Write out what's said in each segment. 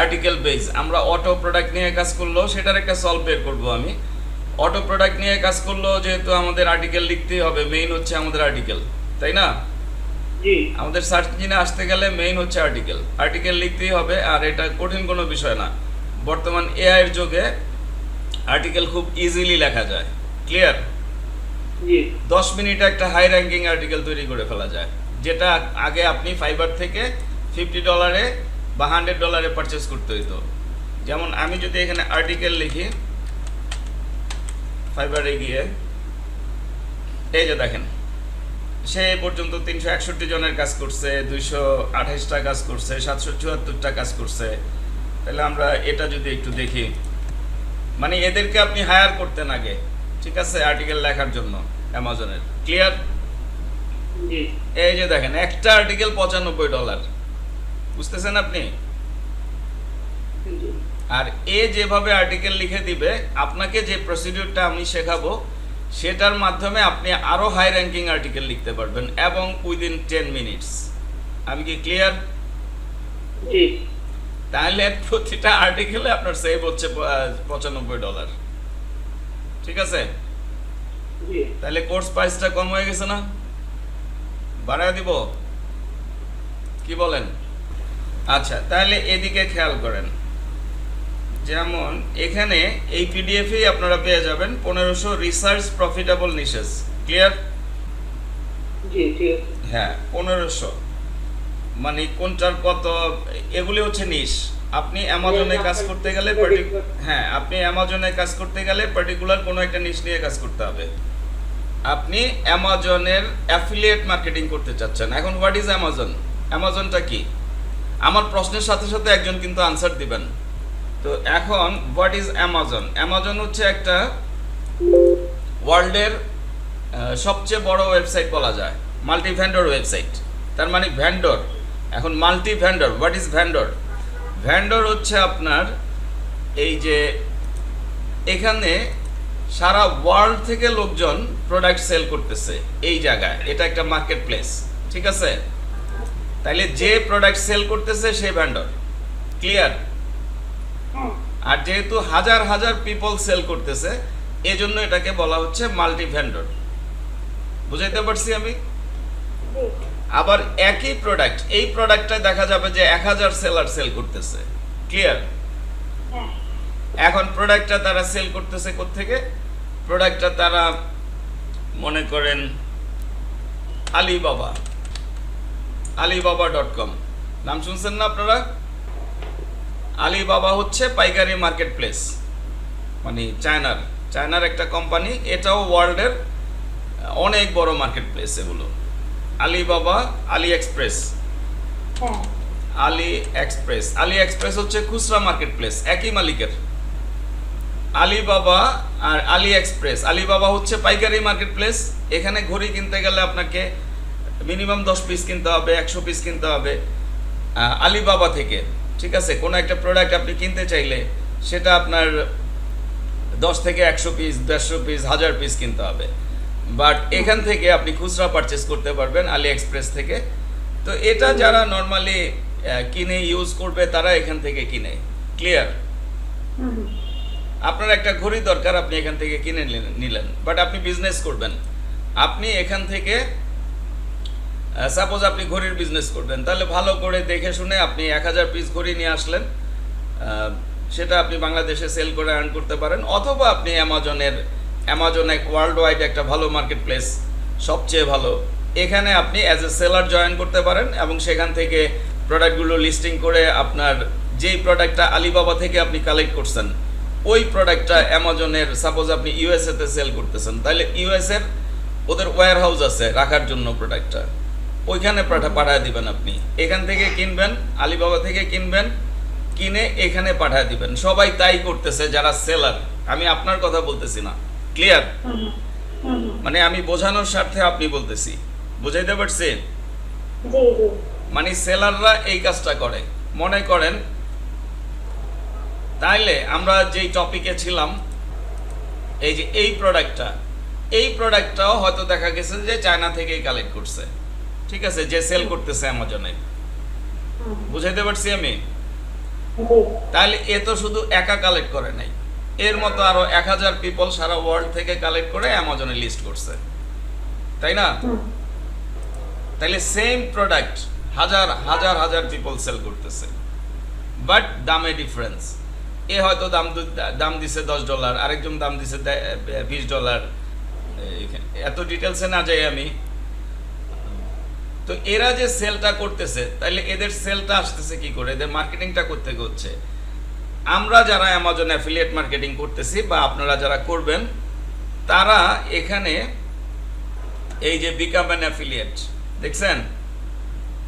Article base আমরা auto product নিয়ে কাজ করল সেটার একটা সলভ বের করব আমি। অটো প্রোডাক্ট নিয়ে কাজ করল যেহেতু আমাদের আর্টিকেল লিখতেই হবে মেইন হচ্ছে আমাদের আর্টিকেল তাই না? আমাদের সার্চ ইঞ্জিনে আসতে গেলে মেইন হচ্ছে আর্টিকেল আর্টিকেল লিখতেই হবে আর এটা কঠিন কোনো বিষয় না। বর্তমান এআই এর যুগে আর্টিকেল খুব ইজিলি লেখা যায়। ক্লিয়ার দশ মিনিটে একটা হাই র্যাঙ্কিং আর্টিকেল তৈরি করে ফেলা যায় যেটা আগে আপনি ফাইবার থেকে ফিফটি ডলারে বা হান্ড্রেড ডলারে পারচেস করতে হইতো। যেমন আমি যদি এখানে আর্টিকেল লিখি ফাইবারে গিয়ে এই যে দেখেন সে পর্যন্ত তিনশো একষট্টি জনের কাজ করছে দুইশো আঠাইশটা কাজ করছে সাতশো চুয়াত্তরটা কাজ করছে। তাহলে আমরা এটা যদি একটু দেখি মানে এদেরকে আপনি হায়ার করতেন আগে ঠিক আছে আর্টিকেল লেখার জন্য অ্যামাজনের ক্লিয়ার এই যে দেখেন একটা আর্টিকেল পঁচানব্বই ডলার বুঝতেছেন আপনি? আর এ যেভাবে আর্টিকেল লিখে দিবে আপনাকে যে প্রসিডিউরটা আমি শেখাবো সেটার মাধ্যমে আপনি আরও হাই র্যাঙ্কিং আর্টিকেল লিখতে পারবেন এবং উইদিন টেন মিনিটস আমি কি ক্লিয়ার তাহলে প্রতিটা আর্টিকেলে আপনার সেভ হচ্ছে পঁচানব্বই ডলার ঠিক আছে? তাহলে কোর্স প্রাইসটা কম হয়ে গেছে না? বাড়ায় দিব। কি বলেন? আচ্ছা তাহলে এদিকে খেয়াল করেন। যেমন এখানে এই পিডিএফেই আপনারা পেয়ে যাবেন পনেরোশো রিসার্চ প্রফিটেবল নিশেস ক্লিয়ার হ্যাঁ পনেরোশো। মানে কোনটার কত এগুলি হচ্ছে নিশ আপনি অ্যামাজনে কাজ করতে গেলে হ্যাঁ আপনি অ্যামাজনে কাজ করতে গেলে পার্টিকুলার কোনো একটা নিশ নিয়ে কাজ করতে হবে। আপনি অ্যামাজনের অ্যাফিলিয়েট মার্কেটিং করতে চাচ্ছেন। এখন হোয়াট ইজ অ্যামাজন অ্যামাজনটা কি? আমার প্রশ্নের সাথে সাথে একজন কিন্তু আনসার দিবেন। তো এখন হোয়াট ইজ অ্যামাজন অ্যামাজন হচ্ছে একটা ওয়ার্ল্ডের সবচেয়ে বড় ওয়েবসাইট বলা যায়। মাল্টি ভ্যান্ডর ওয়েবসাইট তার মানে ভ্যান্ডর এখন multi vendor what is vendor vendor হচ্ছে আপনার এই যে এখানে সারা ওয়ার্ল্ড থেকে লোকজন প্রোডাক্ট সেল করতেছে এই জায়গায়। এটা একটা মার্কেট প্লেস ঠিক আছে? তাইলে যে প্রোডাক্ট সেল করতেছে সে ভেন্ডর ক্লিয়ার আর যেহেতু হাজার হাজার পিপল সেল করতেছে এজন্য এটাকে বলা হচ্ছে মাল্টি ভেন্ডর বুঝাইতে পারছি আমি? আবার একই প্রোডাক্ট এই প্রোডাক্টটা দেখা যাবে যে এক হাজার সেলার সেল করতেছে। ক্লিয়ার এখন প্রোডাক্টটা তারা সেল করতেছে থেকে প্রোডাক্টটা তারা মনে করেন আলিবাবা। আলিবাবা ডট কম নাম শুনছেন না আপনারা? আলিবাবা হচ্ছে পাইকারি মার্কেট প্লেস মানে চায়নার চায়নার একটা কোম্পানি। এটাও ওয়ার্ল্ডের অনেক বড় মার্কেট প্লেস এগুলো। Alibaba AliExpress. হ্যাঁ। আলি এক্সপ্রেস। আলি এক্সপ্রেস হচ্ছে খুচরা মার্কেট প্লেস একই মালিকের। আলিবাবা আর আলি এক্সপ্রেস। আলিবাবা হচ্ছে পাইকারি মার্কেট প্লেস এখানে ঘড়ি কিনতে গেলে আপনাকে মিনিমাম দশ পিস কিনতে হবে, একশো পিস কিনতে হবে আলিবাবা থেকে, ঠিক আছে? কোনো একটা প্রোডাক্ট আপনি কিনতে চাইলে সেটা আপনার দশ থেকে একশো পিস দেড়শো পিস হাজার পিস কিনতে হবে। বাট এখান থেকে আপনি খুচরা পারচেস করতে পারবেন আলি এক্সপ্রেস থেকে। তো এটা যারা নর্মালি কিনে ইউজ করবে, তারা এখান থেকে কিনে। ক্লিয়ার আপনার একটা ঘড়ি দরকার, আপনি এখান থেকে কিনে নিলেন। বাট আপনি বিজনেস করবেন। আপনি এখান থেকে সাপোজ আপনি ঘড়ির বিজনেস করবেন, তাহলে ভালো করে দেখে শুনে আপনি এক হাজার পিস ঘড়ি নিয়ে আসলেন। সেটা আপনি বাংলাদেশে সেল করে আর্ন করতে পারেন, অথবা আপনি অ্যামাজনের, অ্যামাজন এক ওয়ার্ল্ড ওয়াইড একটা ভালো মার্কেট প্লেস সবচেয়ে ভালো। এখানে আপনি অ্যাজ এ সেলার জয়েন করতে পারেন এবং সেখান থেকে প্রোডাক্টগুলো লিস্টিং করে আপনার যেই প্রোডাক্টটা আলিবাবা থেকে আপনি কালেক্ট করছেন, ওই প্রোডাক্টটা অ্যামাজনের সাপোজ আপনি ইউএসএতে সেল করতেছেন, তাহলে ইউএস এর ওদের ওয়্যার হাউস আছে রাখার জন্য প্রোডাক্টটা ওইখানে পাঠায় দিবেন আপনি। এখান থেকে কিনবেন আলিবাবা থেকে কিনবেন কিনে এখানে পাঠায় দিবেন। সবাই তাই করতেছে যারা সেলার আমি আপনার কথা বলতেছি না। ক্লিয়ার মানে আমি বোঝানোর স্বার্থে আপনি বলতেছি। বুঝাইতে পারছি? মানে সেলাররা এই কাজটা করে। মনে করেন তাইলে আমরা যেই টপিকে ছিলাম এই যে এই প্রোডাক্টটা এই প্রোডাক্টটাও হয়তো দেখা গেছে যে চায়না থেকেই কালেক্ট করছে। ঠিক আছে, যে সেল করতেছে অ্যামাজনে বুঝাইতে পারছি আমি? তাহলে এ তো শুধু একা কালেক্ট করে নাই। এর মতো আরও এক হাজার পিপল সারা ওয়ার্ল্ড থেকে কালেক্ট করে অ্যামাজনে লিস্ট করছে। তাই না? তাহলে সেম প্রোডাক্ট হাজার হাজার হাজার পিপল সেল করতেছে। বাট দামে ডিফারেন্স এ হয়তো দাম দাম দিছে দশ ডলার আরেকজন দাম দিছে বিশ ডলার এত ডিটেলসে না যাই আমি। তো এরা যে সেলটা করতেছে তাহলে এদের সেলটা আসতেছে কি করে? এদের মার্কেটিংটা করতে হচ্ছে। আমরা যারা অ্যামাজন অ্যাফিলিয়েট মার্কেটিং করতেছি বা আপনারা যারা করবেন তারা এখানে এই যে বিকাম অ্যান অ্যাফিলিয়েট দেখছেন?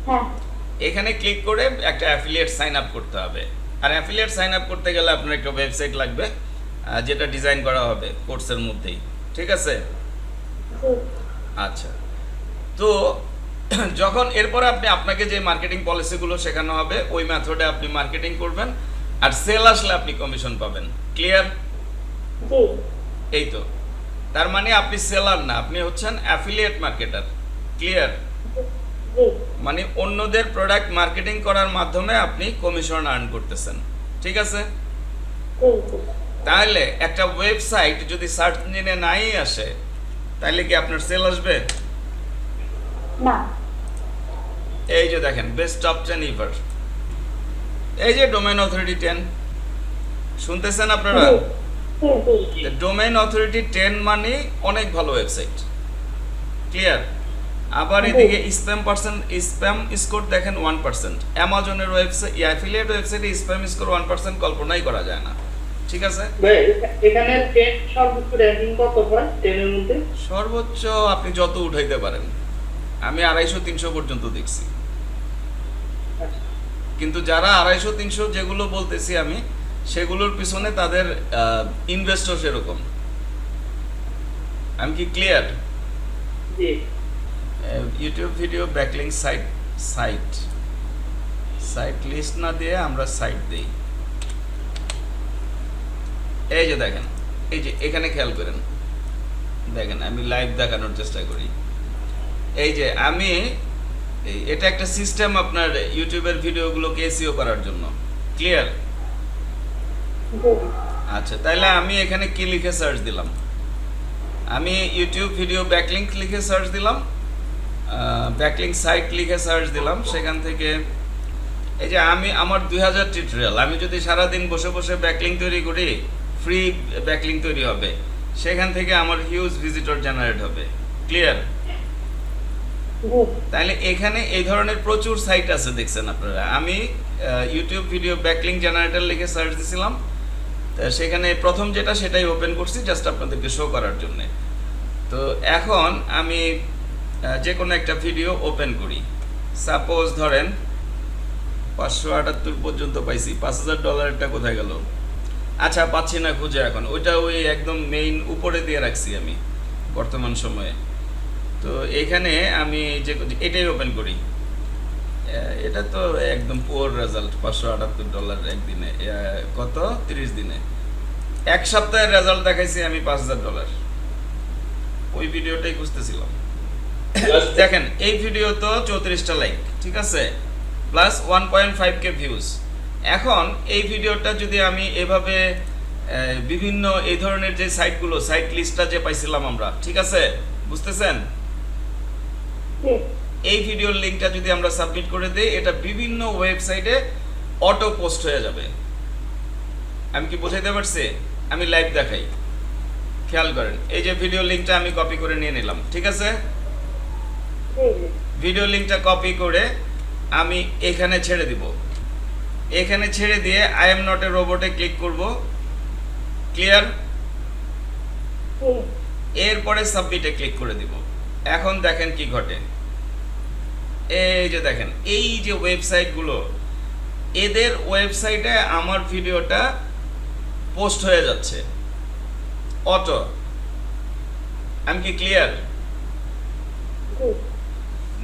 হ্যাঁ। এখানে ক্লিক করে একটা অ্যাফিলিয়েট সাইন আপ করতে হবে। আর অ্যাফিলিয়েট সাইন আপ করতে গেলে আপনার একটা ওয়েবসাইট লাগবে যেটা ডিজাইন করা হবে কোর্সের মধ্যেই। ঠিক আছে? আচ্ছা। তো যখন এরপরে আপনি আপনাকে যে মার্কেটিং পলিসিগুলো শেখানো হবে ওই মেথডে আপনি মার্কেটিং করবেন আর সেল আসলে আপনি কমিশন পাবেন। ক্লিয়ার এই তো। তার মানে আপনি সেলার না আপনি হচ্ছেন অ্যাফিলিয়েট মার্কেটার ক্লিয়ার মানে অন্যদের প্রোডাক্ট মার্কেটিং করার মাধ্যমে আপনি কমিশন আর্ন করতেছেন। ঠিক আছে? তাহলে একটা ওয়েবসাইট যদি সার্চ ইঞ্জিনে নাই আসে তাহলে কি আপনার সেল আসবে? না। এই যে দেখেন বেস্ট টপ টেন ইভার এই যে ডোমেন অথরিটি টেন শুনতেছেন আপনারা? ডোমেন অথরিটি টেন মানে অনেক ভালো ওয়েবসাইট ক্লিয়ার আবার এদিকে স্প্যাম পার্সেন্ট স্প্যাম স্কোর দেখেন ওয়ান পার্সেন্ট অ্যামাজনের ওয়েবসাইট অ্যাফিলিয়েট ওয়েবসাইটে স্প্যাম স্কোর ওয়ান পার্সেন্ট কল্পনাই করা যায় না। ঠিক আছে? এখানে সর্বোচ্চ র্যাঙ্কিং কত হয়? টেনের মধ্যে? সর্বোচ্চ আপনি যত উঠাইতে পারেন। আমি আড়াইশো তিনশো পর্যন্ত দেখছি। আচ্ছা। কিন্তু যারা আড়াইশো তিনশো যেগুলো বলতেছি আমি সেগুলোর পিছনে তাদের ইনভেস্টও সেরকম আমি কি clear YouTube video backlink site site site list না দিয়ে আমরা সাইট দেই। এই যে দেখেন এই যে এখানে খেয়াল করেন। দেখেন আমি লাইভ দেখানোর চেষ্টা করি। এই যে আমি এটা একটা সিস্টেম আপনার ইউটিউবের ভিডিওগুলোকে এসিও করার জন্য। ক্লিয়ার আচ্ছা তাহলে আমি এখানে কি লিখে সার্চ দিলাম? আমি ইউটিউব ভিডিও ব্যাকলিংক লিখে সার্চ দিলাম ব্যাকলিংক সাইট লিখে সার্চ দিলাম সেখান থেকে এই যে আমি আমার দুই হাজার টিউটোরিয়াল আমি যদি সারাদিন বসে বসে ব্যাকলিং তৈরি করি ফ্রি ব্যাকলিং তৈরি হবে। সেখান থেকে আমার হিউজ ভিজিটর জেনারেট হবে। ক্লিয়ার তাহলে এখানে এই ধরনের প্রচুর সাইট আছে দেখছেন আপনারা। আমি ইউটিউব ভিডিও ব্যাকলিং জেনারেটর লিখে সার্চ দিছিলাম। সেখানে প্রথম যেটা সেটাই ওপেন করছি জাস্ট আপনাদেরকে শো করার জন্য। তো এখন আমি যে কোনো একটা ভিডিও ওপেন করি। সাপোজ ধরেন পাঁচশো আটাত্তর পর্যন্ত পাইছি, পাঁচ হাজার ডলারটা কোথায় গেল? আচ্ছা পাচ্ছি না খুঁজে এখন। ওইটা ওই একদম মেইন উপরে দিয়ে রাখছি আমি, বর্তমান সময়ে। তো এখানে আমি যে এটাই ওপেন করি। এটা তো একদম পুয়ার রেজাল্ট পাঁচশো আটাত্তর ডলার একদিনে কত? তিরিশ দিনে। এক সপ্তাহের রেজাল্ট দেখাইছি আমি পাঁচ হাজার ডলার ওই ভিডিওটাই খুঁজতেছিলাম। দেখেন এই ভিডিও তো চৌত্রিশটা লাইক ঠিক আছে? Plus one point five K views এখন এই ভিডিওটা যদি আমি এভাবে বিভিন্ন এই ধরনের যে সাইটগুলো সাইট লিস্টটা যে পাইছিলাম আমরা ঠিক আছে? বুঝতেছেন? এই ভিডিওর লিঙ্কটা যদি আমরা সাবমিট করে দিই এটা বিভিন্ন ওয়েবসাইটে অটো পোস্ট হয়ে যাবে। আমি কি বোঝাইতে পারছি? আমি লাইভ দেখাই। খেয়াল করেন এই যে ভিডিও লিঙ্কটা আমি কপি করে নিয়ে নিলাম ঠিক আছে? ভিডিও লিঙ্কটা কপি করে আমি এখানে ছেড়ে দিব। এখানে ছেড়ে দিয়ে আই এম নট এ রোবটে ক্লিক করব ক্লিয়ার এরপরে সাবমিটে ক্লিক করে দিব। এখন দেখেন কি ঘটে। এই যে দেখেন এই যে ওয়েবসাইটগুলো এদের ওয়েবসাইটে আমার ভিডিওটা পোস্ট হয়ে যাচ্ছে। অটো। আমি কি ক্লিয়ার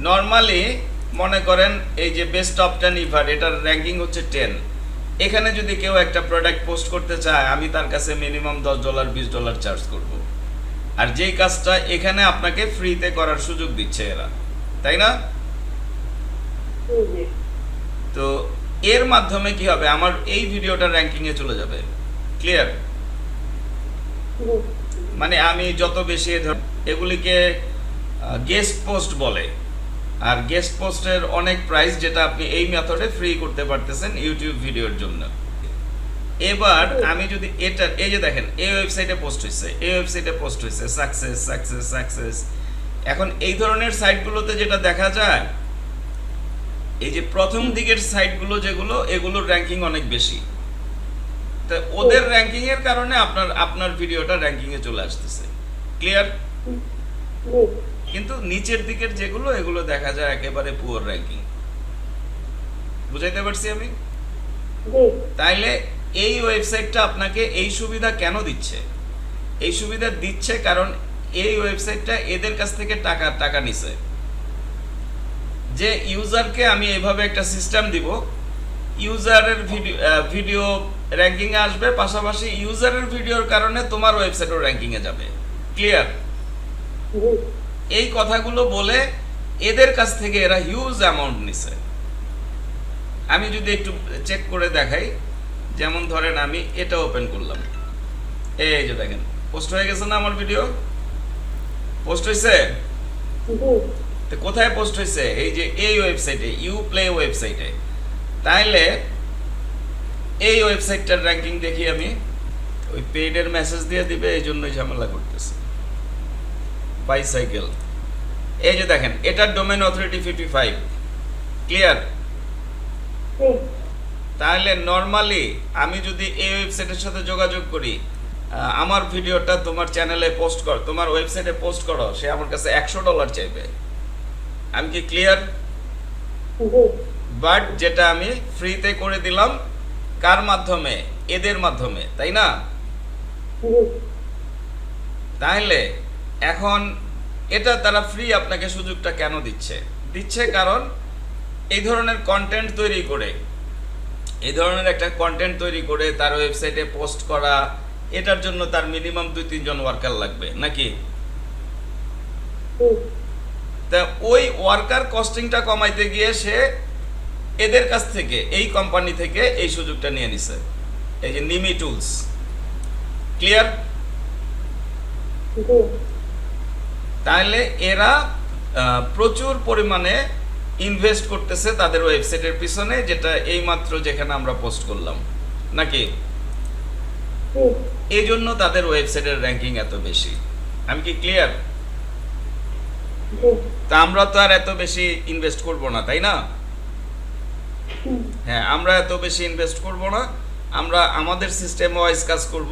নর্মালি মনে করেন এই যে বেস্ট অফ টেন ইভার এটার র্যাঙ্কিং হচ্ছে টেন এখানে যদি কেউ একটা প্রোডাক্ট পোস্ট করতে চায় আমি তার কাছে মিনিমাম দশ ডলার বিশ ডলার চার্জ করব। আর যেই কাজটা এখানে আপনাকে ফ্রিতে করার সুযোগ দিচ্ছে এরা, তাই না? তো এর মাধ্যমে কি হবে? আমার এই ভিডিওটা র্যাঙ্কিংয়ে চলে যাবে। ক্লিয়ার মানে আমি যত বেশি এগুলিকে গেস্ট পোস্ট বলে। আর গেস্ট পোস্টের অনেক প্রাইস যেটা আপনি এই মেথডে ফ্রি করতে পারতেছেন ইউটিউব ভিডিওর জন্য। এবার আমি যদি এটা এই যে দেখেন এই ওয়েবসাইটে পোস্ট হয়েছে এই ওয়েবসাইটে পোস্ট হয়েছে সাকসেস সাকসেস সাকসেস এখন এই ধরনের সাইটগুলোতে যেটা দেখা যায় এই যে প্রথম দিকের সাইটগুলো যেগুলো এগুলোর র্যাঙ্কিং অনেক বেশি। তা ওদের র্যাঙ্কিং এর কারণে আপনার আপনার ভিডিওটা র্যাঙ্কিং এ চলে আসতেছে। ক্লিয়ার কিন্তু নিচের দিকের যেগুলো এগুলো দেখা যায় একেবারে পুয়ার র্যাঙ্কিং বুঝাইতে পারছি আমি? তাইলে এই ওয়েবসাইটটা আপনাকে এই সুবিধা কেন দিচ্ছে? এই সুবিধা দিচ্ছে কারণ এই ওয়েবসাইটটা এদের কাছ থেকে টাকা টাকা নিছে। যে ইউজারকে আমি এভাবে একটা সিস্টেম দিব, ইউজারের ভিডিও ভিডিও র্যাঙ্কিংয়ে আসবে, পাশাপাশি ইউজারের ভিডিওর কারণে তোমার ওয়েবসাইটও র্যাঙ্কিংয়ে যাবে। ক্লিয়ার? এই কথাগুলো বলে এদের কাছ থেকে এরা হিউজ অ্যামাউন্ট নিছে। আমি যদি একটু চেক করে দেখাই যেমন ধরেন আমি এটা ওপেন করলাম। এই যে দেখেন পোস্ট হয়ে গেছে না আমার ভিডিও পোস্ট হয়েছে তো কোথায় পোস্ট হয়েছে এই যে এই ওয়েবসাইটে ইউ প্লে ওয়েবসাইটে তাইলে এই ওয়েবসাইটটার র্যাঙ্কিং দেখি আমি। ওই পেইডের মেসেজ দিয়ে দিবে এই জন্যই ঝামেলা করতেছে। বাইসাইকেল এই যে দেখেন এটার domain authority fifty five clear তাহলে নর্মালি আমি যদি এই ওয়েবসাইটের সাথে যোগাযোগ করি আমার ভিডিওটা তোমার চ্যানেলে পোস্ট কর তোমার ওয়েবসাইটে পোস্ট করো সে আমার কাছে একশো ডলার চাইবে। আমি কি ক্লিয়ার বাট যেটা আমি ফ্রিতে করে দিলাম কার মাধ্যমে? এদের মাধ্যমে তাই না? তাহলে এখন এটা তারা ফ্রি আপনাকে সুযোগটা কেন দিচ্ছে? দিচ্ছে কারণ এই ধরনের কন্টেন্ট তৈরি করে এই ধরনের একটা কন্টেন্ট তৈরি করে তার ওয়েবসাইটে পোস্ট করা এটার জন্য তার মিনিমাম দুই তিনজন ওয়ার্কার লাগবে নাকি? তা ওই ওয়ার্কার কস্টিংটা কমাইতে গিয়ে সে এদের কাছ থেকে এই কোম্পানি থেকে এই সুযোগটা নিয়ে নিছে। এই যে নিমি টুলস ক্লিয়ার তাহলে এরা প্রচুর পরিমাণে ইনভেস্ট করতেছে তাদের ওয়েবসাইটের পিছনে যেটা এইমাত্র যেখানে আমরা পোস্ট করলাম। নাকি? এই জন্য তাদের ওয়েবসাইটের র্যাঙ্কিং এত বেশি। আমি কি ক্লিয়ার তা আমরা তো আর এত বেশি ইনভেস্ট করব না তাই না? হ্যাঁ আমরা এত বেশি ইনভেস্ট করব না। আমরা আমাদের সিস্টেম ওয়াইজ কাজ করব।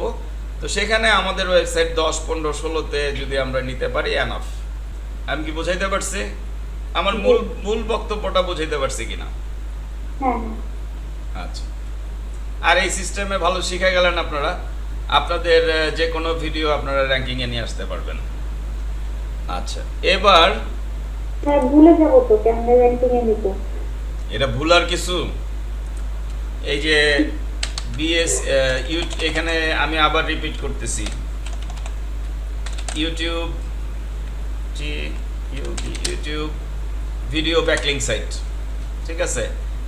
তো সেখানে আমাদের ওয়েবসাইট দশ পনেরো ষোলোতে যদি আমরা নিতে পারি এনাফ আমি কি বোঝাইতে পারছি? আমার মূল মূল বক্তব্যটা বুঝাইতে পারছি কিনা? হ্যাঁ হ্যাঁ। আচ্ছা। আর এই সিস্টেমে ভালো শিখে গেলেন আপনারা। আপনাদের যে কোনো ভিডিও আপনারা র্যাঙ্কিংয়ে নিয়ে আসতে পারবেন। আচ্ছা এবার হ্যাঁ ভুলে যাব তো ক্যামেরা র্যাঙ্কিং এ নিতে এটা ভুলার কিছু? এই যে বিএস এখানে আমি আবার রিপিট করতেছি। ইউটিউব টি ইউটিউব ভিডিও ব্যাকলিং সাইট ঠিক আছে?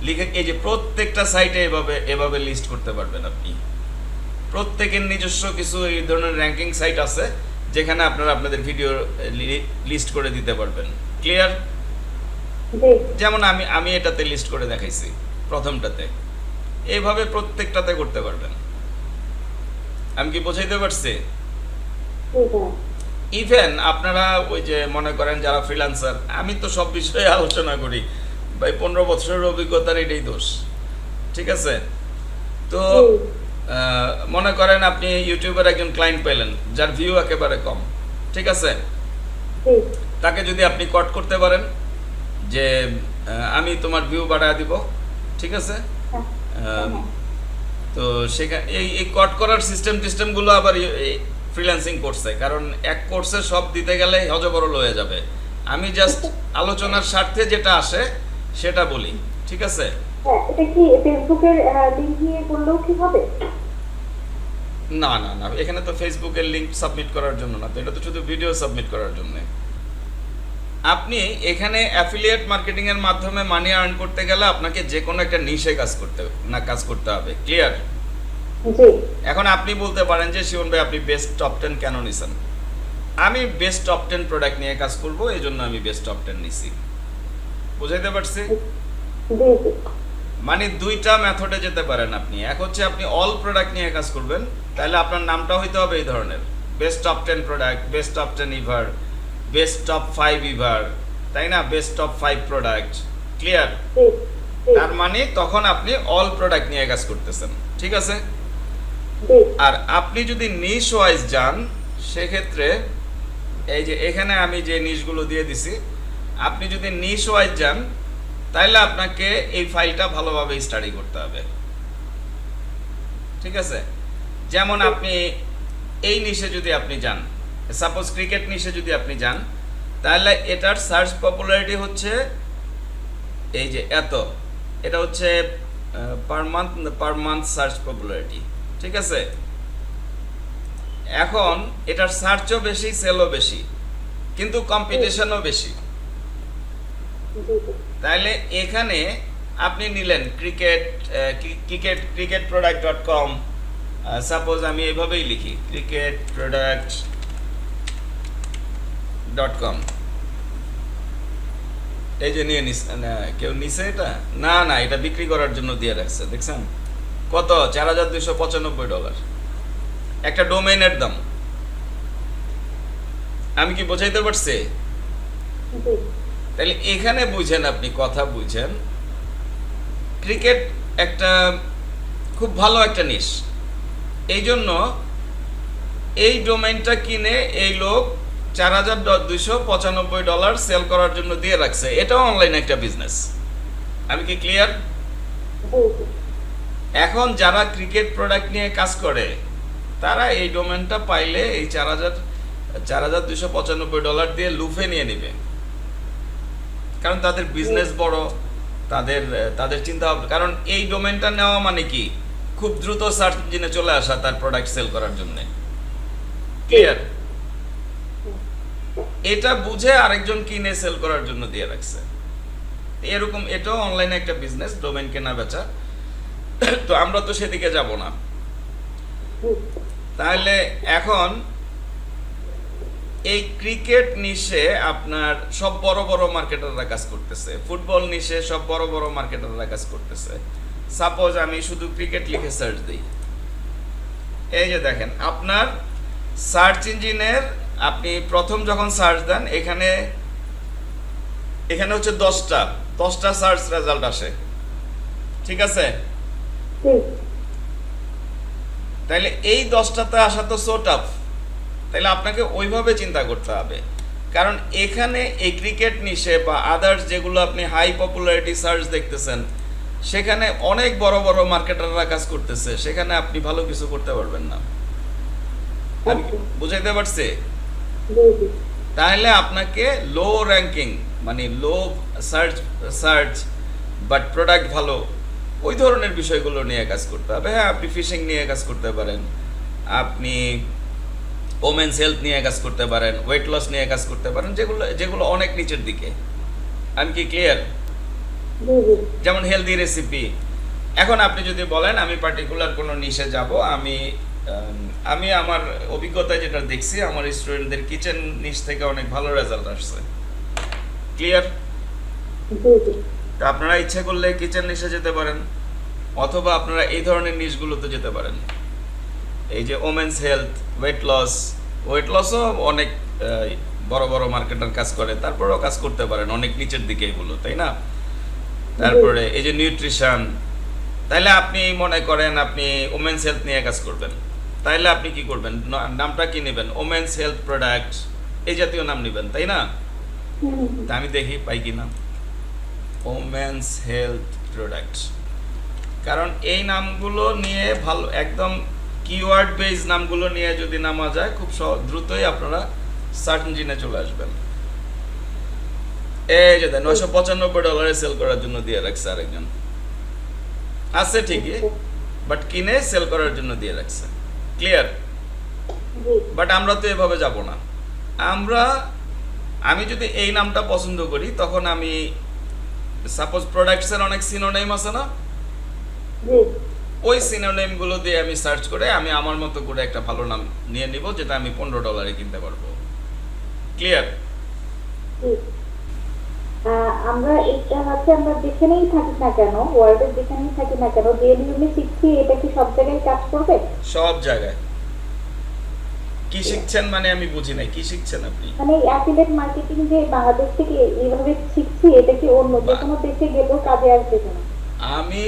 লিখে এই যে প্রত্যেকটা সাইটে এভাবে এভাবে লিস্ট করতে পারবেন আপনি। প্রত্যেকের নিজস্ব কিছু এই ধরনের র্যাঙ্কিং সাইট আছে যেখানে আপনারা আপনাদের ভিডিও লিস্ট করে দিতে পারবেন। ক্লিয়ার যেমন আমি আমি এটাতে লিস্ট করে দেখাইছি প্রথমটাতে। এইভাবে প্রত্যেকটাতে করতে পারবেন। আমি কি বোঝাইতে পারছি? ইভেন আপনারা ওই যে মনে করেন যারা ফ্রিল্যান্সার আমি তো সব বিষয়ে আলোচনা করি। ভাই পনেরো বছরের অভিজ্ঞতার এটাই দোষ। ঠিক আছে? তো মনে করেন আপনি ইউটিউবের একজন ক্লায়েন্ট পেলেন যার ভিউ একেবারে কম। ঠিক আছে? তাকে যদি আপনি কট করতে পারেন যে আমি তোমার ভিউ বাড়ায় দিব। ঠিক আছে? হ্যাঁ তো সেখানে এই এই কট করার সিস্টেম টিস্টেমগুলো আবার ফ্রিল্যান্সিং করছে কারণ এক কোর্সে সব দিতে গেলে হজবরল হয়ে যাবে। আমি জাস্ট আলোচনার স্বার্থে যেটা আসে সেটা বলি ঠিক আছে? হ্যাঁ এটা কি ফেসবুকের লিঙ্ক নিয়ে করলেও কি হবে? না না না এখানে তো ফেসবুকের লিংক সাবমিট করার জন্য না তো এটা তো শুধু ভিডিও সাবমিট করার জন্য। আপনি এখানে অ্যাফিলিয়েট মার্কেটিং এর মাধ্যমে মানি আর্ন করতে গেলে আপনাকে যে কোনো একটা নিশে কাজ করতে না কাজ করতে হবে ক্লিয়ার এখন আপনি বলতে পারেন যে শিবন ভাই আপনি বেস্ট টপ টেন কেন নিছেন? আমি বেস্ট টপ টেন প্রোডাক্ট নিয়ে কাজ করব এই জন্য আমি বেস্ট টপ টেন নিছি। বুঝাইতে পারছি? মানে দুইটা মেথডে যেতে পারেন আপনি। এক হচ্ছে আপনি অল প্রোডাক্ট নিয়ে কাজ করবেন তাহলে আপনার নামটা হইতে হবে এই ধরনের। Best top ten product best top ten ever best top five ever তাই না? Best top five product clear তার মানে তখন আপনি অল প্রোডাক্ট নিয়ে কাজ করতেছেন। ঠিক আছে? আর আপনি যদি নিশ ওয়াইজ যান, সেক্ষেত্রে এই যে এখানে আমি যে নিশগুলো দিয়ে দিছি, আপনি যদি নিশ ওয়াইজ যান তাহলে আপনাকে এই ফাইলটা ভালোভাবে স্টাডি করতে হবে। ঠিক আছে? যেমন আপনি এই নিশে যদি আপনি যান সাপোজ ক্রিকেট নিশে যদি আপনি যান তাহলে এটার সার্চ পপুলারিটি হচ্ছে এই যে এত। এটা হচ্ছে per month per month search popularity ঠিক আছে? এখন এটার সার্চও বেশি সেলও বেশি, কিন্তু কম্পিটিশনও বেশি। তাহলে এখানে আপনি নিলেন cricket cricket cricket product dot com suppose আমি এভাবেই লিখি ক্রিকেট প্রোডাক্ট ডট কম এই যে নিয়ে নিস কেউ নিছে এটা? না না, এটা বিক্রি করার জন্য দিয়ে রাখছে, দেখছেন? কত? চার হাজার দুইশো পঁচানব্বই ডলার। একটা ডোমেইনের দাম। আমি কি বোঝাইতে পারছি? তাহলে এখানে বুঝেন আপনি কথা বুঝেন। ক্রিকেট একটা খুব ভালো একটা নিশ। এই জন্য এই ডোমেইনটা কিনে এই লোক চার হাজার দুইশো পঁচানব্বই ডলার সেল করার জন্য দিয়ে রাখছে। এটাও অনলাইন একটা বিজনেস আমি কি ক্লিয়ার এখন যারা ক্রিকেট প্রোডাক্ট নিয়ে কাজ করে তারা এই ডোমেনটা পাইলে এই চার হাজার চার হাজার দুশো পঁচানব্বই ডলার দিয়ে লুফে নিয়ে নেবে। কারণ তাদের বিজনেস বড় তাদের তাদের চিন্তা ভাবনা কারণ এই ডোমেনটা নেওয়া মানে কি? খুব দ্রুত সার্চ ইঞ্জিনে চলে আসা তার প্রোডাক্ট সেল করার জন্য। ক্লিয়ার এটা বুঝে আরেকজন কিনে সেল করার জন্য দিয়ে রাখছে। এরকম এটাও অনলাইনে একটা বিজনেস ডোমেন কেনা বেচা। তো আমরা তো সেদিকে যাব না। তাহলে এখন এই ক্রিকেট নিশে আপনার সব বড় বড় মার্কেটাররা কাজ করতেছে। ফুটবল নিশে সব বড় বড় মার্কেটাররা কাজ করতেছে। সাপোজ আমি শুধু ক্রিকেট লিখে সার্চ দিই। এই যে দেখেন, আপনার সার্চ ইঞ্জিনের আপনি প্রথম যখন সার্চ দেন, এখানে এখানে হচ্ছে দশটা দশটা সার্চ রেজাল্ট আসে। ঠিক আছে? তাইলে এই দশটাতে আসা তো সো টাফ তাহলে আপনাকে ওইভাবে চিন্তা করতে হবে। কারণ এখানে এই ক্রিকেট নিশে বা আদার্স যেগুলো আপনি হাই পপুলারিটি সার্চ দেখতেছেন সেখানে অনেক বড় বড় মার্কেটাররা কাজ করতেছে। সেখানে আপনি ভালো কিছু করতে পারবেন না। বুঝাইতে পারছি? তাহলে আপনাকে লো র্যাঙ্কিং মানে low search search but product ভালো ওই ধরনের বিষয়গুলো নিয়ে কাজ করতে হবে। হ্যাঁ আপনি ফিশিং নিয়ে কাজ করতে পারেন। আপনি ওমেন্স হেলথ নিয়ে কাজ করতে পারেন ওয়েট লস নিয়ে কাজ করতে পারেন, যেগুলো যেগুলো অনেক নিচের দিকে। আমি কি ক্লিয়ার যেমন হেলদি রেসিপি এখন আপনি যদি বলেন, আমি পার্টিকুলার কোনো নিশে যাব, আমি আমি আমার অভিজ্ঞতায় যেটা দেখছি, আমার স্টুডেন্টদের কিচেন নিশ থেকে অনেক ভালো রেজাল্ট আসছে। ক্লিয়ার তা আপনারা ইচ্ছে করলে কিচেন নিশে যেতে পারেন অথবা আপনারা এই ধরনের নিশগুলোতে যেতে পারেন। এই যে women's health weight loss weight লসও অনেক বড় বড় মার্কেটার কাজ করে তারপরেও কাজ করতে পারেন অনেক নিচের দিকে এগুলো তাই না? তারপরে এই যে নিউট্রিশন তাইলে আপনি মনে করেন আপনি ওমেন্স হেলথ নিয়ে কাজ করবেন। তাইলে আপনি কি করবেন? নামটা কি নেবেন? ওমেন্স হেলথ প্রোডাক্ট এই জাতীয় নাম নেবেন তাই না? তা আমি দেখি পাই কি না ওমেন্স হেলথ প্রোডাক্ট কারণ এই নামগুলো নিয়ে ভালো, একদম কিওয়ার্ড বেস নামগুলো নিয়ে যদি নামা যায়, খুব দ্রুতই আপনারা সার্চ ইঞ্জিনে চলে আসবেন। এই যে দেন, নয়শো পঁচানব্বই ডলারে সেল করার জন্য দিয়ে রাখছে আরেকজন। আছে ঠিকই বাট কিনে সেল করার জন্য দিয়ে রাখছে। ক্লিয়ার বাট আমরা তো এভাবে যাব না। আমরা, আমি যদি এই নামটা পছন্দ করি, তখন আমি সাপোজ প্রোডাক্টসের অনেক সিনোনেম আছে না? ওই সিনোনেমগুলো দিয়ে আমি সার্চ করে আমি আমার মতো করে একটা ভালো নাম নিয়ে নিব যেটা আমি পনেরো ডলারে কিনতে পারব। ক্লিয়ার আমরা এটা হচ্ছে আমরা যেখানেই থাকি না কেন ওয়ার্ল্ডের যেখানেই থাকি না কেন যে নিয়মে শিখছি এটা কি সব জায়গায় কাজ করবে? সব জায়গায়। কি শিখছেন মানে আমি বুঝি নাই কি শিখছেন আপনি? মানে অ্যাফিলিয়েট মার্কেটিং যে বাংলাদেশ থেকে এইভাবে শিখছি এটা কি অন্য যে কোনো দেশে গেলেও কাজে আসবে কিনা? আমি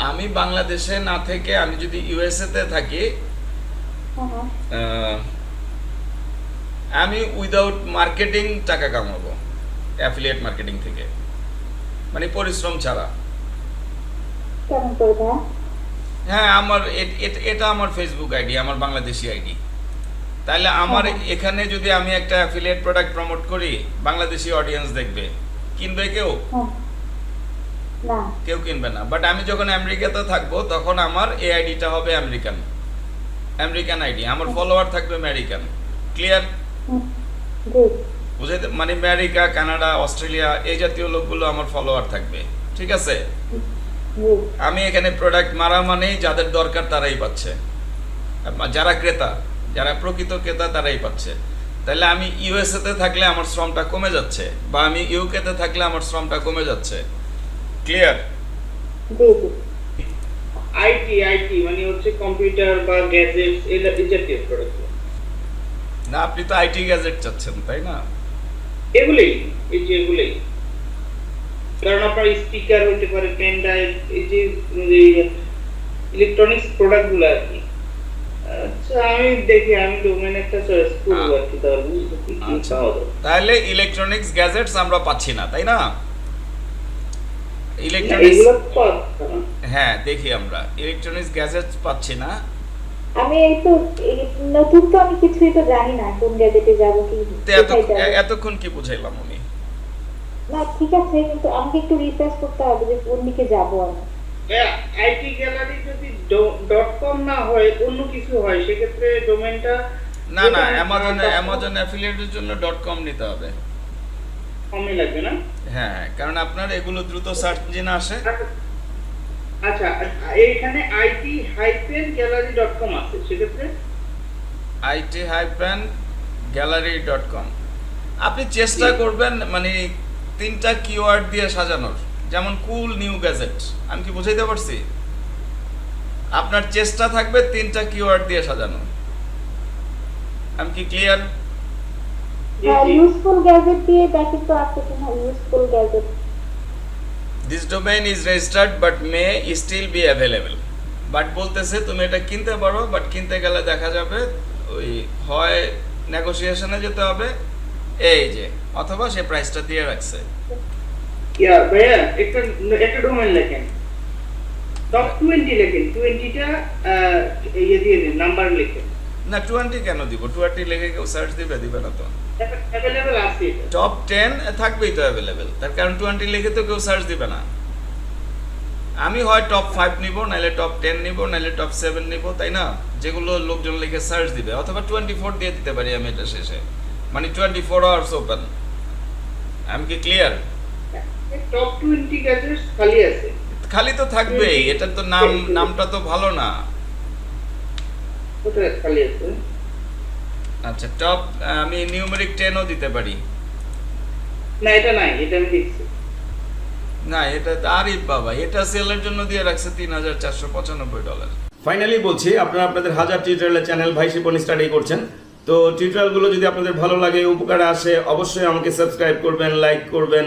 আমি বাংলাদেশে না থেকে আমি যদি ইউএসএ তে থাকি হ্যাঁ। আহ, আমি উইদাউট মার্কেটিং টাকা কামাবো অ্যাফিলিয়েট মার্কেটিং থেকে। মানে পরিশ্রম ছাড়া। হ্যাঁ আমার এটা আমার ফেসবুক আইডি আমার বাংলাদেশি আইডি তাহলে আমার হ্যাঁ। এখানে যদি আমি একটা অ্যাফিলিয়েট প্রোডাক্ট প্রমোট করি বাংলাদেশি অডিয়েন্স দেখবে। কিনবে কেউ? হ্যাঁ। না। কেউ কিনবে না। বাট আমি যখন আমেরিকাতে থাকব তখন আমার এই আইডিটা হবে আমেরিকান আমেরিকান আইডি আমার ফলোয়ার থাকবে আমেরিকান ক্লিয়ার বুঝাইতে মানে আমেরিকা কানাডা অস্ট্রেলিয়া এই জাতীয় লোকগুলো আমার ফলোয়ার থাকবে। ঠিক আছে? আমি এখানে প্রোডাক্ট মারা মানেই যাদের দরকার তারাই পাচ্ছে। যারা ক্রেতা। যারা প্রকৃত ক্রেতা তারাই পাচ্ছে। তাহলে আমি ইউএসএ তে থাকলে আমার শ্রমটা কমে যাচ্ছে বা আমি ইউকে তে থাকলে আমার শ্রমটা কমে যাচ্ছে। ক্লিয়ার? আইটি আইটি মানে হচ্ছে কম্পিউটার বা গ্যাজেটস এই জাতীয় প্রোডাক্ট না আপনি তো আইটি গ্যাজেট চাচ্ছেন তাই না? এগুলোই এই যে এগুলোই। কারণ আপনার স্পিকার হইতে পারে পেন ড্রাইভ এই যে ইলেকট্রনিক্স প্রোডাক্টগুলো আর কি। আমি দেখি আমি ডোমেন একটা চয়েস করব আর কি তাহলে কি আচ্ছা। তাহলে ইলেকট্রনিক্স গ্যাজেটস আমরা পাচ্ছি না তাই না? ইলেকট্রনিক্স। হ্যাঁ দেখি আমরা। ইলেকট্রনিক্স গ্যাজেটস পাচ্ছি না। আমি এই তো নতুন তো আমি কিছুই তো জানি না কোন গ্যাজেটে যাব কি এতক্ষণ কি বুঝাইলাম আমি না ঠিক আছে কিন্তু আমাকে একটু রিসার্চ করতে হবে যে কোন দিকে যাব আমি। আইটি গ্যালারি যদি ডট কম না হয় অন্য কিছু হয় সেক্ষেত্রে ডোমেনটা না না অ্যামাজনে অ্যামাজন অ্যাফিলিয়েটের জন্য ডট কম নিতে হবে। কমে লাগবে না? হ্যাঁ কারণ আপনার এগুলো দ্রুত সার্চ ইঞ্জিনে আসে। আচ্ছা এইখানে IT hyphen gallery dot com আছে সেক্ষেত্রে? IT hyphen gallery dot com আপনি চেষ্টা করবেন মানে তিনটা কিওয়ার্ড দিয়ে সাজানোর। যেমন কুল নিউ গ্যাজেট। আমি কি বুঝাইতে পারছি? আপনার চেষ্টা থাকবে তিনটা কিওয়ার্ড দিয়ে সাজানো। আমি কি ক্লিয়ার? হ্যাঁ। ইউজফুল গ্যাজেট দিয়ে দেখি তো আছে কিনা useful gadget this domain is registered but may still be available but বলতেছে তুমি এটা কিনতে পারো বাট কিনতে গেলে দেখা যাবে ওই হয় নেগোসিয়েশনে যেতে হবে এই যে অথবা সে প্রাইসটা দিয়ে রাখছে। ইয়া ভাইয়া একটা একটা ডোমেন লেখেন। টপ টোয়েন্টি লেখেন। টোয়েন্টিটা ইয়ে দিয়ে দিন নাম্বার লেখেন। না টোয়েন্টি কেন দিব? টোয়েন্টি লিখে কেউ সার্চ দিবে দিবে না তো। অ্যাভেলেবেল আছে টপ টেন থাকবেই তো অ্যাভেলেবেল তার কারণ টোয়েন্টি লিখে তো কেউ সার্চ দিবে না। আমি হয় টপ ফাইভ নিব নাহলে টপ টেন নিব নাহলে টপ সেভেন নিব তাই না? যেগুলো লোকজন লিখে সার্চ দিবে। অথবা টোয়েন্টি ফোর দিয়ে দিতে পারি আমি এটা শেষে। মানে টোয়েন্টি ফোর আওয়ার্স ওপেন আমি কি ক্লিয়ার টপ টোয়েন্টি গ্যাজেটস খালি আছে। খালি তো থাকবেই এটার তো নাম নামটা তো ভালো না। কোথায় খালি আছে? আচ্ছা টপ আমি নিউমেরিক দিতে পারি। না এটা নাই এটা আমি দেখছি না এটা আরিফ বাবা এটা সেলের জন্য দিয়ে রাখছে তিন হাজার চারশো পঁচানব্বই ডলার। ফাইনালি বলছি আপনারা আপনাদের হাজার টিউটোরিয়ালের চ্যানেল ভাই শিপন স্টাডি করছেন। তো টিউটোরিয়ালগুলো যদি আপনাদের ভালো লাগে উপকারে আসে অবশ্যই আমাকে সাবস্ক্রাইব করবেন লাইক করবেন।